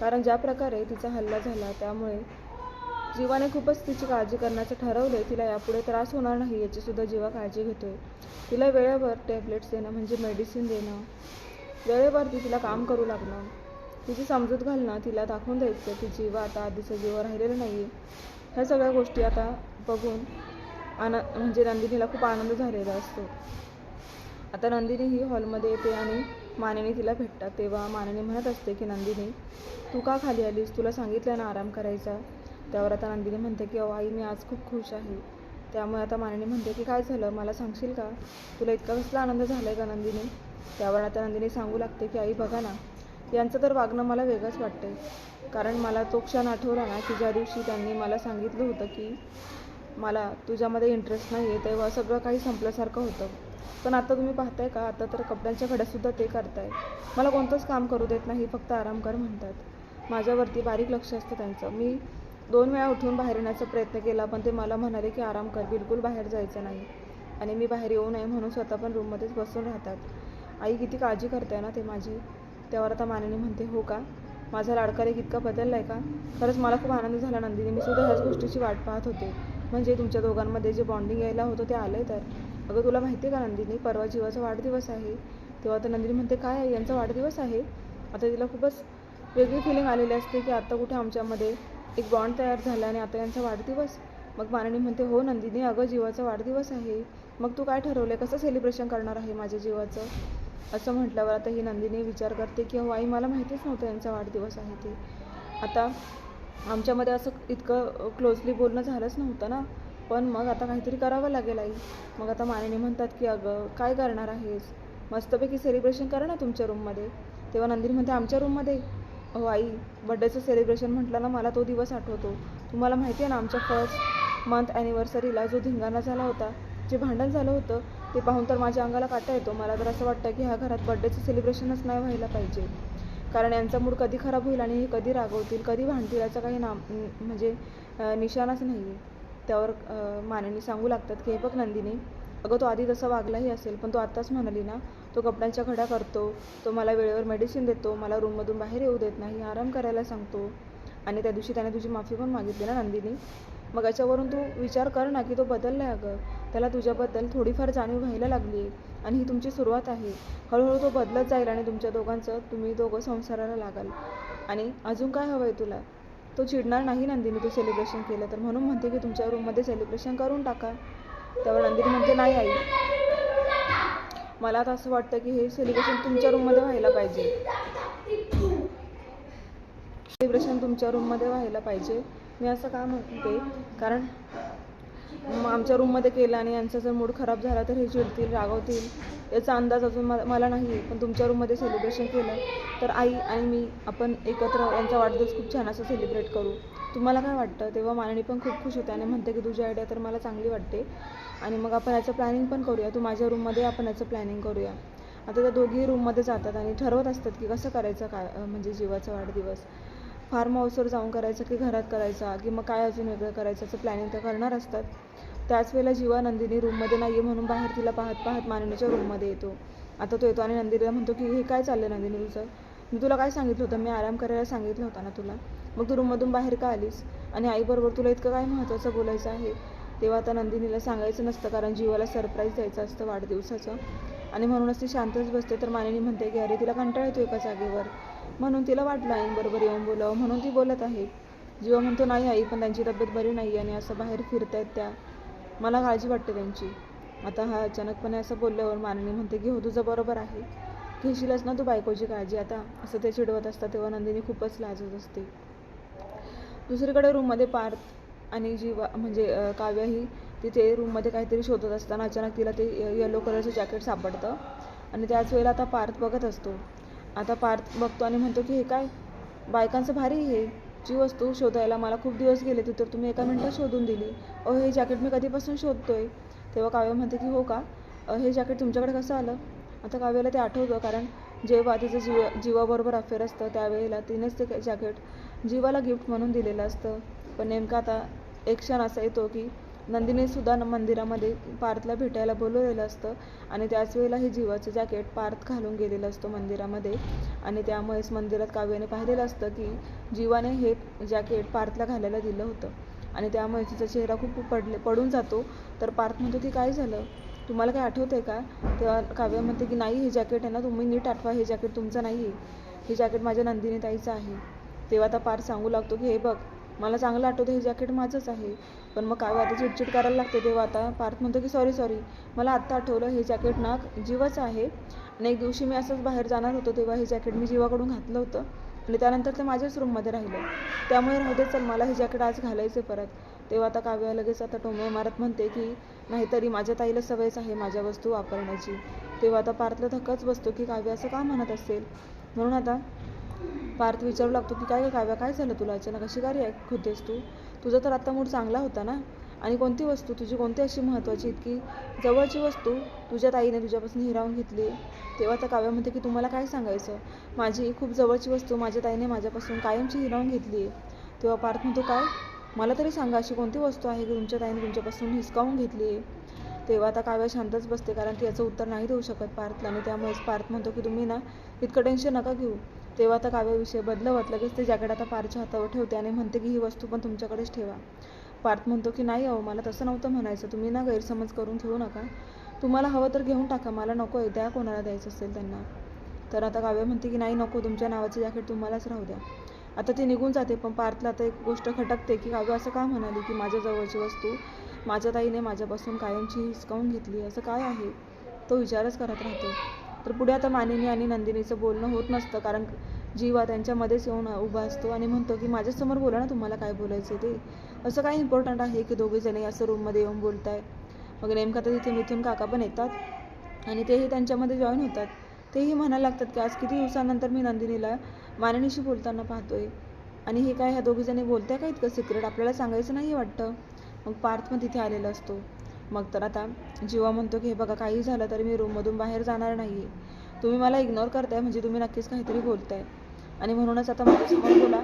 कारण ज्या प्रकारे तिचा हल्ला झाला त्यामुळे जीवाने खूपच तिची काळजी करण्याचं ठरवले तिला यापुढे त्रास होणार नाही याची सुद्धा जीवा काळजी घेतोय. तिला वेळेवर टॅबलेट्स देणं म्हणजे मेडिसिन देणं वेळेवरती तिला काम करू लागणं तिची समजूत घालणं तिला दाखवून द्यायचं की जीवा आता आधीचं जीव राहिलेलं नाही आहे ह्या सगळ्या गोष्टी आता बघून आन म्हणजे नंदिनीला खूप आनंद झालेला असतो. आता नंदिनी ही हॉलमध्ये येते आणि मानेने तिला भेटतात तेव्हा मानेने म्हणत असते की नंदिनी तू का खाली आलीस? तुला सांगितलं ना आराम करायचा. त्यावर आता नंदिनी म्हणते की अहो आई मी आज खूप खुश आहे. त्यामुळे आता मानेने म्हणते की काय झालं? मला सांगशील का? तुला इतका कसला आनंद झाला आहे का नंदिनी? त्यावर आता नंदिनी सांगू लागते की आई बघा ना यांचं तर वागणं मला वेगळंच वाटते कारण मला तो क्षण आठवला ना की ज्या दिवशी त्यांनी मला सांगितलं होतं की मला तुझ्यामध्ये इंटरेस्ट नाही आहे तेव्हा सगळं काही संपल्यासारखं होतं. पण आता तुम्ही पाहताय का? आता तर कपड्यांच्या घड्यासुद्धा ते करताय मला कोणतंच काम करू देत नाही फक्त आराम कर म्हणतात. माझ्यावरती बारीक लक्ष असतं त्यांचं. मी दोन वेळा उठून बाहेर येण्याचा प्रयत्न केला पण ते मला म्हणाले की आराम कर बिलकुल बाहेर जायचं नाही. आणि मी बाहेर येऊ नये म्हणून स्वतः पण रूममध्येच बसून राहतात. आई किती काळजी करते ना ते माझी? त्यावर आता माननी म्हणते हो का? माझा लाडका एक इतका बदलला आहे का? खरंच मला खूप आनंद झाला नंदिनी मी सुद्धा ह्याच गोष्टीची वाट पाहत होते. म्हणजे तुमच्या दोघांमध्ये जे बॉन्डिंग यायला होतं ते आलं आहे तर? अगं तुला माहिती आहे का नंदिनी? परवा जीवाचा वाढदिवस आहे. तेव्हा आता नंदिनी म्हणते काय आहे? यांचा वाढदिवस आहे? आता तिला खूपच वेगळी फिलिंग आलेली असते की आत्ता कुठे आमच्यामध्ये एक बॉन्ड तयार झाला आणि आता यांचा वाढदिवस. मग माननी म्हणते हो नंदिनी अगं जीवाचा वाढदिवस आहे. मग तू काय ठरवलं कसं सेलिब्रेशन करणार आहे माझ्या जीवाचं? असं म्हटल्यावर आता ही नंदिनी विचार करते की हो आई मला माहितीच नव्हतं यांचा वाढदिवस आहे ते. आता आमच्यामध्ये असं इतकं क्लोजली बोलणं झालंच नव्हतं ना. पण मग आता काहीतरी करावं लागेल आई. मग आता मानेने म्हणतात की अगं काय करणार आहेस? मस्तपैकी सेलिब्रेशन करा ना तुमच्या रूममध्ये तेव्हा नंदिनी म्हणते आमच्या रूममध्ये हो आई बड्डेचं सेलिब्रेशन म्हटलं ना मला तो दिवस आठवतो. तुम्हाला माहिती आहे ना आमच्या फर्स्ट मंथ ॲनिव्हर्सरीला जो धिंगाणा झाला होता जे भांडण झालं होतं ते पाहून तर माझ्या अंगाला काटा येतो. मला तर असं वाटतं की ह्या घरात बड्डेचं सेलिब्रेशनच नाही व्हायला पाहिजे. कारण यांचा मूड कधी खराब होईल आणि हे कधी रागवतील कधी भांडतील याचा काही नाम म्हणजे निशाणाच नाही आहे त्यावर माननी सांगू लागतात की हे बघ नंदिनी अगं तो आधी तसा वागलाही असेल पण तो आत्ताच म्हणाली ना तो कपड्यांच्या घड्या करतो तो मला वेळेवर मेडिसिन देतो मला रूममधून बाहेर येऊ देत नाही आराम करायला सांगतो. आणि त्या दिवशी त्याने तुझी माफी पण मागितली ना नंदिनी? मग याच्यावरून तू विचार कर ना की तो बदलला आहे अगं. त्याला तुझ्याबद्दल थोडीफार जाणीव व्हायला लागली आहे आणि ही तुमची सुरुवात आहे. हळूहळू तो बदलत जाईल आणि तुमच्या दोघांचं तुम्ही दोघं संसाराला लागाल. आणि अजून काय हवं आहे तुला? तो चिडणार नाही नंदिनी तू सेलिब्रेशन केलं तर. म्हणून म्हणते की तुमच्या रूममध्ये सेलिब्रेशन करून टाका. त्यावर नंदिनी म्हणते नाही आई. मला आता असं वाटतं की हे सेलिब्रेशन तुमच्या रूममध्ये व्हायला पाहिजे. सेलिब्रेशन तुमच्या रूममध्ये व्हायला पाहिजे. मी असं का म्हणते? कारण मग आमच्या रूममध्ये केलं आणि यांचा जर मूड खराब झाला तर हे चिडतील रागवतील. याचा अंदाज अजून मला मला नाही पण तुमच्या रूममध्ये सेलिब्रेशन केलं तर आई आणि मी आपण एकत्र यांचा वाढदिवस खूप छान असं सेलिब्रेट करू. तुम्हाला काय वाटतं? तेव्हा मानणी पण खूप खुश होते आणि म्हणते की तुझी आयडिया तर मला चांगली वाटते आणि मग आपण याचं प्लॅनिंग पण करूया. तू माझ्या रूममध्ये आपण याचं प्लॅनिंग करूया. आता त्या दोघी रूममध्ये जातात आणि ठरवत असतात की कसं करायचं काय म्हणजे जीवाचा वाढदिवस. फार्म हाऊसवर जाऊन करायचं की घरात करायचा की मग काय अजून वेगळं करायचं असं प्लॅनिंग तर करणार असतात. त्याच वेळेला जीवा नंदिनी रूममध्ये नाही आहे म्हणून बाहेर तिला पाहत पाहत मानिनीच्या रूममध्ये येतो. आता तो येतो आणि नंदिनीला म्हणतो की हे काय चाललं नंदिनी तुझं? मी तुला काय सांगितलं होतं? मी आराम करायला सांगितलं होतं ना तुला? मग तू रूममधून बाहेर का आलीस? आणि आईबरोबर तुला इतकं काय महत्त्वाचं बोलायचं आहे? तेव्हा आता नंदिनीला सांगायचं नसतं कारण जीवाला सरप्राईज द्यायचं असतं वाढदिवसाचं. आणि म्हणूनच ती शांतच बसते. तर मानिनी म्हणते की अरे तिला कंटाळा येतो एका जागेवर? म्हणून तिला वाटलं आईंबरोबर येऊन बोलावं म्हणून ती बोलत आहे. जीवा म्हणतो नाही आई पण त्यांची तब्येत बरी नाही आणि असं बाहेर फिरतायत त्या. मला काळजी वाटते त्यांची. आता हा अचानकपणे असं बोलल्यावर माननी म्हणते की हो तुझं बरोबर आहे. घेशीलच ना तू बायकोची काळजी? आता असं ते चिडवत असतात तेव्हा नंदिनी खूपच लाजत असते. दुसरीकडे रूममध्ये पार्थ आणि जीवा म्हणजे काव्याही ही तिथे रूममध्ये काहीतरी शोधत असताना अचानक तिला ते येलो कलरचं जॅकेट सापडतं. आणि त्याच वेळेला आता पार्थ बघत असतो. आता पार्थ बघतो आणि म्हणतो की हे काय? बायकांचं भारी हे. जी वस्तू शोधायला मला खूप दिवस गेले ती तर तुम्ही एका मिनटात शोधून दिली. अहो हे जॅकेट मी कधीपासून शोधतोय? तेव्हा काव्य म्हणते की हो का? हे जॅकेट तुमच्याकडे कसं आलं? आता काव्याला ते आठवतं कारण जेव्हा तिचं जीव जीवाबरोबर अफेअर असतं त्यावेळेला तिनेच ते जॅकेट जीवाला गिफ्ट म्हणून दिलेलं असतं. पण नेमकं आता एक क्षण असा येतो की नंदिनी सुद्धा मंदिरामध्ये पार्थला भेटायला बोलवलेलं असतं आणि त्याच वेळेला हे जीवाचं जॅकेट पार्थ घालून गेलेलं असतो मंदिरामध्ये. आणि त्यामुळेच मंदिरात काव्याने पाहिलेलं असतं की जीवाने हे जॅकेट पार्थला घालायला दिलं होतं. आणि त्यामुळे तिचा चेहरा खूप पडले पडून जातो. तर पार्थ म्हणतो की काय झालं? तुम्हाला काय आठवतंय का? तेव्हा काव्य म्हणते की नाही हे जॅकेट आहे ना तुम्ही नीट आठवा हे जॅकेट तुमचं नाही आहे हे जॅकेट माझ्या नंदिनी ताईचं आहे. तेव्हा आता पार्थ सांगू लागतो की हे बघ मला चांगलं आठवतं हे जॅकेट माझंच आहे. पण मग काय आता चिडचिड करायला लागते तेव्हा आता. पार्थ म्हणतो की सॉरी सॉरी मला आत्ता आठवलं हे जॅकेट ना जीवाचं आहे. आणि एक दिवशी मी असंच बाहेर जाणार होतो तेव्हा हे जॅकेट मी जीवाकडून घातलं होतं. आणि त्यानंतर ते माझ्याच रूममध्ये राहिलं. त्यामुळे राहू दे चल मला हे जॅकेट आज घालायचं परत. तेव्हा आता काव्य लगेच आता टोमणे मारत म्हणते की नाहीतरी माझ्या ताईला सवयच आहे माझ्या वस्तू वापरण्याची. तेव्हा आता पार्थला धक्काच बसतो की काव्य असं का म्हणत असेल? म्हणून आता पार्थ विचारू लागतो की काय काव्या काय झालं तुला? अचानक अशी काय रिॲक्ट होतेस तू? तुझा तर आत्ता मूड चांगला होता ना? आणि कोणती वस्तू? तुझी कोणती अशी महत्त्वाची इतकी? जवळची वस्तू? तुझ्या ताईने तुझ्यापासून हिरावून घेतली. तेव्हा त्या काव्या म्हणते की तुम्हाला काय सांगायचं? माझी खूप जवळची वस्तू. माझ्या ताईने माझ्यापासून कायमची हिरावून घेतली. आहे तेव्हा पार्थ म्हणतो काय? मला तरी सांगा अशी कोणती वस्तू आहे की तुमच्या ताईने तुमच्यापासून हिसकावून घेतली? आहे तेव्हा आता काव्या शांतच बसते कारण ती याचं उत्तर नाही देऊ शकत पार्थला. आणि त्यामुळेच पार्थ म्हणतो की तुम्ही ना इतकं टेन्शन नका घेऊ. तेव्हा आता काव्याविषयी विषय बदलवत लगेच ते जॅकेट आता पारच्या हातावर ठेवते आणि म्हणते की ही वस्तू पण तुमच्याकडेच ठेवा. पार्थ म्हणतो की नाही अहो मला तसं नव्हतं म्हणायचं. तुम्ही ना गैरसमज करून घेऊ नका. तुम्हाला हवं तर घेऊन टाका. मला नको आहे. द्या कोणाला द्यायचं असेल त्यांना. तर आता काव्य म्हणते की नाही नको. तुमच्या नावाचं जॅकेट तुम्हालाच राहू द्या. आता ती निघून जाते पण पार्थला आता एक गोष्ट खटकते की काव्य असं का म्हणाली की माझ्या जवळची वस्तू माझ्या ताईने माझ्यापासून कायमची हिसकावून घेतली? असं काय आहे? तो विचारच करत राहतो. तर पुढे आता मानिनी आणि नंदिनीचं बोलणं होत नसतं कारण जीवा त्यांच्यामध्येच येऊन उभा असतो आणि म्हणतो की माझ्यासमोर बोला ना तुम्हाला काय बोलायचं ते. असं काय इम्पॉर्टंट आहे की दोघे जणी असं रूममध्ये येऊन बोलताय. मग नेमकं तर तिथे मिथून काका पण येतात आणि तेही त्यांच्यामध्ये जॉईन होतात. तेही म्हणायला लागतात की आज किती दिवसानंतर मी नंदिनीला मानिनीशी बोलताना पाहतोय आणि हे काय ह्या दोघीजणी बोलताय का इतकं सिक्रेट आपल्याला सांगायचं नाही वाटतं. मग पार्थ पण तिथे आलेला असतो. मग तर आता जीवा म्हणतो की हे बघा काही झालं तरी मी रूममधून बाहेर जाणार नाही आहे तुम्ही मला इग्नोर करताय म्हणजे तुम्ही नक्कीच काहीतरी बोलताय. आणि म्हणूनच आता माझ्यासमोर बोला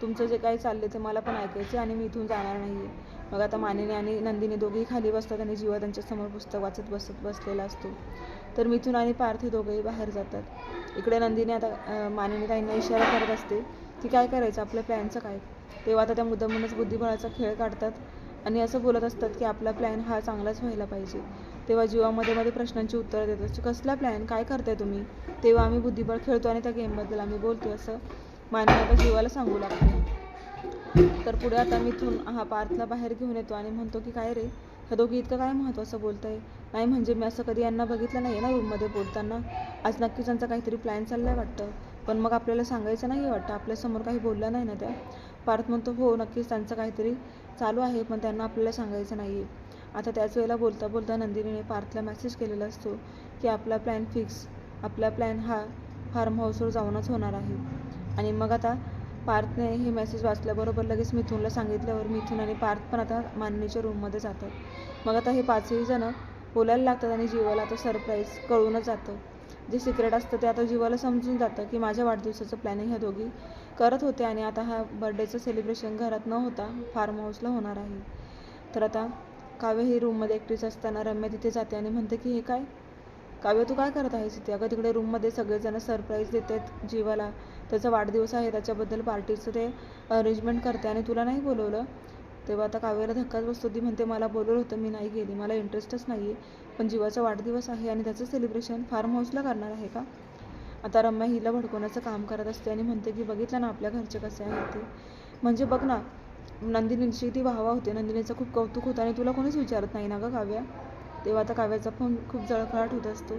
तुमचं जे काही चालले ते मला पण ऐकायचे आणि मी इथून जाणार नाही आहे मग आता मानिनी आणि नंदिनी दोघेही खाली बसतात आणि जीवा त्यांच्यासमोर पुस्तक वाचत बसत बसलेला असतो. तर मिथून आणि पार्थ दोघेही बाहेर जातात. इकडे नंदिनी आता मानेने मानिनी ताईंना इशारा करत असते की काय करायचं? आपल्या प्लॅनचं काय? तेव्हा आता त्या मुद्दामूनच बुद्धिबळाचा खेळ काढतात. आणि असं बोलत असतात की आपला प्लॅन हा चांगलाच व्हायला पाहिजे. तेव्हा जीवामध्ये मध्ये प्रश्नांची उत्तरं देत असतो कसला प्लॅन काय करताय तुम्ही? तेव्हा आम्ही बुद्धिबळ खेळतो आणि त्या गेमबद्दल आम्ही बोलतो असं मानिनी आता जीवाला सांगू लागतो. तर पुढे आता मिथून हा पार्थला बाहेर घेऊन येतो आणि म्हणतो की काय रे? ह्या दोघी इतकं काय महत्त्वाचं बोलताय? नाही म्हणजे मी असं कधी यांना बघितलं नाही ना रूममध्ये बोलताना. आज नक्कीच त्यांचा काहीतरी प्लॅन चाललाय वाटतं. पण मग आपल्याला सांगायचं नाही वाटतं. आपल्यासमोर काही बोललं नाही ना त्या. पार्थ म्हणतो हो नक्कीच त्यांचं काहीतरी चालू आहे पण त्यांना आपल्याला सांगायचं नाही आहे आता त्याच वेळेला बोलता बोलता नंदिनीने पार्थला मेसेज केलेला असतो की आपला प्लॅन फिक्स आपला प्लॅन हा फार्म हाऊसवर जाऊनच होणार आहे. आणि मग आता पार्थने हे मेसेज वाचल्याबरोबर लगेच मिथूनला सांगितल्यावर मिथून आणि पार्थ पण आता माननीच्या रूममध्ये जातात. मग आता हे पाचही जणं बोलायला लागतात आणि जीवाला आता सरप्राईज कळूनच जातं. जे सिक्रेट असतं ते आता जीवाला समजून जातं की माझ्या वाढदिवसाचं प्लॅनिंग ह्या दोघी करत होते आणि आता हा बर्थडेचं सेलिब्रेशन घरात न होता फार्म हाऊसला होणार आहे. तर आता काव्य ही रूममध्ये एकटीच असताना रम्या तिथे जाते आणि म्हणते की हे काय? काव्य तू काय करत आहेस इथे? अगं तिकडे रूममध्ये सगळेजण सरप्राईज देत आहेत जीवाला. त्याचा वाढदिवस आहे त्याच्याबद्दल पार्टीचं ते अरेंजमेंट करते आणि तुला नाही बोलवलं? तेव्हा आता काव्याला धक्काच बसतो. ती म्हणते मला बोलवलं होतं मी नाही गेली. मला इंटरेस्टच नाही आहे पण जीवाचा वाढदिवस आहे आणि त्याचं सेलिब्रेशन फार्म हाऊसला करणार आहे का? आता रम्या हिला भडकवण्याचं काम करत असते आणि म्हणते की बघितलं ना आपल्या घरचे कसे आहेत ते. म्हणजे बघ ना नंदिनीची ती वाहवा होते. नंदिनीचं खूप कौतुक होतं आणि तुला कोणीच विचारत नाही ना गं काव्या? तेव्हा आता काव्याचा फोन खूप जळफळाट होत असतो.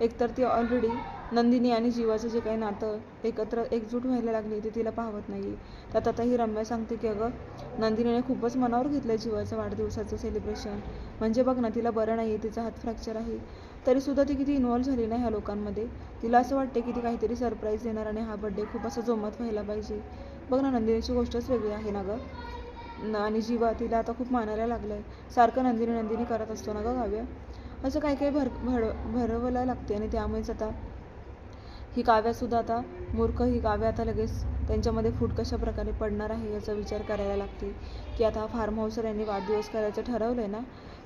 एकतर ती ऑलरेडी नंदिनी आणि जीवाचं जे काही नातं एकत्र एकजूट व्हायला लागली ते तिला पाहत नाही त्यात आता ही रम्या सांगते की अगं नंदिनीने खूपच मनावर घेतलं जीवाचं वाढदिवसाचं सेलिब्रेशन म्हणजे बघ ना तिला बरं नाही आहे तिचा हात फ्रॅक्चर आहे. तरीसुद्धा ती किती इन्वॉल्व्ह झाली ना ह्या लोकांमध्ये. तिला असं वाटते की ती काहीतरी सरप्राईज देणार आणि हा बड्डे खूप असं जोमात व्हायला पाहिजे. बघ ना नंदिनीची गोष्टच वेगळी आहे ना गं. आणि जीवा तिला आता खूप मानायला लागलं आहे सारखं नंदिनी नंदिनी करत असतो ना गं काव्य. असं काही काही भर भर भरवायला लागते आणि त्यामुळेच आता ही काव्यासुद्धा आता मूर्ख ही काव्य आता लगेच त्यांच्यामध्ये फूट कशा प्रकारे पडणार आहे याचा विचार करायला लागते. की आता फार्म हाऊसर यांनी वाढदिवस करायचं ठरवलं आहे ना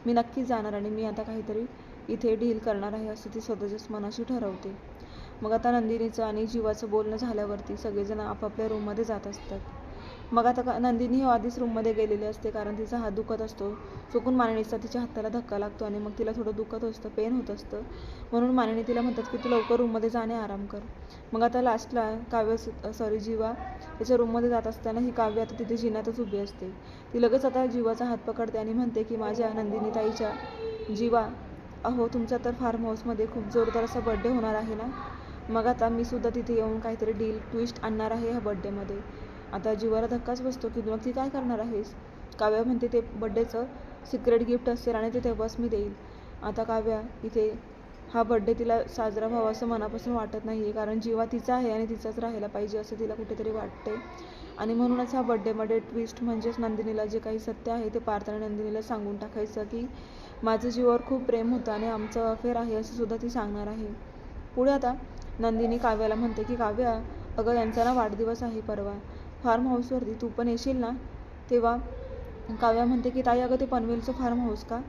मी नक्कीच जाणार आणि मी आता काहीतरी इथे डील करणार आहे असं ती स्वतःच्याच मनाशी ठरवते. मग आता नंदिनीचं आणि जीवाचं बोलणं झाल्यावरती सगळेजण आपापल्या रूममध्ये जात असतात. मग आता का नंदिनी हो आधीच रूममध्ये गेलेली असते कारण तिचा हात दुखत असतो. चुकून मानिनीचा तिच्या हाताला धक्का लागतो आणि मग तिला थोडं दुखत असतं पेन होत असतं. म्हणून मानिनी तिला म्हणतात की तू लवकर रूममध्ये जाणे आराम कर. मग आता लास्टला काव्य सॉरी जीवा त्याच्या रूममध्ये जात असताना ही काव्य आता तिथे जिन्यातच उभी असते. ती लगेच आता जीवाचा हात पकडते आणि म्हणते की माझ्या नंदिनी ताईच्या जीवा अहो तुमचा तर फार्म हाऊसमध्ये खूप जोरदार असा बड्डे होणार आहे ना? मग आता मी सुद्धा तिथे येऊन काहीतरी डील ट्विस्ट आणणार आहे ह्या बड्डेमध्ये आता जीवाला धक्काच बसतो की मग ती काय करणार आहेस? काव्या म्हणते ते बड्डेचं सिक्रेट गिफ्ट असेल आणि ते तेव्हाच मी देईल. आता काव्या इथे हा बड्डे तिला साजरा व्हावा असं मनापासून वाटत नाही आहे कारण जीवा तिचा आहे आणि तिचाच राहायला पाहिजे असं तिला कुठेतरी वाटते आणि म्हणूनच हा बड्डेमध्ये ट्विस्ट म्हणजेच नंदिनीला जे काही सत्य आहे ते पार्थाने नंदिनीला सांगून टाकायचं की माझं जीवावर खूप प्रेम होतं आणि आमचं अफेअर आहे असं सुद्धा ती सांगणार आहे. पुढे आता नंदिनी काव्याला म्हणते की काव्या अगं यांचा ना वाढदिवस आहे परवा. फार्म हाऊसवरती तू पण येशील ना? तेव्हा काव्या म्हणते की ताई अगं ते पनवेलचं फार्म हाऊस का?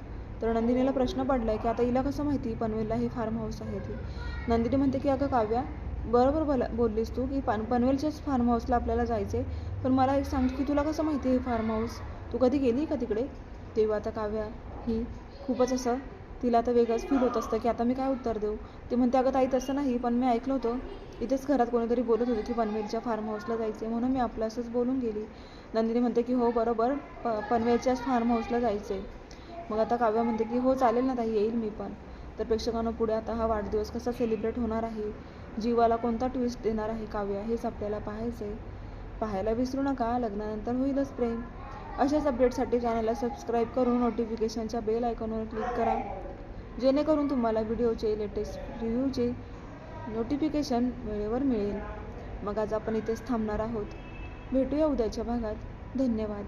तर नंदिनीला प्रश्न पडला आहे की आता हिला कसं माहिती पनवेलला हे फार्म हाऊस आहे ते? नंदिनी म्हणते की अगं काव्या बरोबर बोला बोललीस तू की पान पनवेलच्याच फार्म हाऊसला आपल्याला जायचं आहे पण मला एक सांग की तुला कसं माहिती आहे हे फार्म हाऊस? तू कधी गेली का तिकडे? तेव्हा आता काव्या ही खूपच असं तिला तर वेगळंच फील होत असतं की आता मी काय उत्तर देऊ? ते म्हणते अगं ताई तसं नाही पण मी ऐकलं होतं इथेच घरात कोणीतरी बोलत होते की पनवेलच्या फार्म हाऊसला जायचं आहे म्हणून मी आपलं असंच बोलून गेली. नंदिनी म्हणते की हो बरोबर प पनवेलच्याच फार्म हाऊसला जायचं आहे मग आता काव्या म्हणते की हो चालेल ना ताई येईल मी पण. तर प्रेक्षकांना पुढे आता हा वाढदिवस कसा सेलिब्रेट होणार आहे? जीवाला कोणता ट्विस्ट देणार आहे काव्या? हेच आपल्याला पाहायचं आहे पाहायला विसरू नका लग्नानंतर होईलच प्रेम. अशाच अपडेटसाठी चॅनलला सबस्क्राईब करून नोटिफिकेशनच्या बेल आयकॉनवर क्लिक करा. जेणेकरून तुम्हाला व्हिडिओचे लेटेस्ट रिव्ह्यूचे नोटिफिकेशन वेळेवर मिळेल. मग आज आपण इथेच थांबणार आहोत. भेटूया उद्याच्या भागात. धन्यवाद.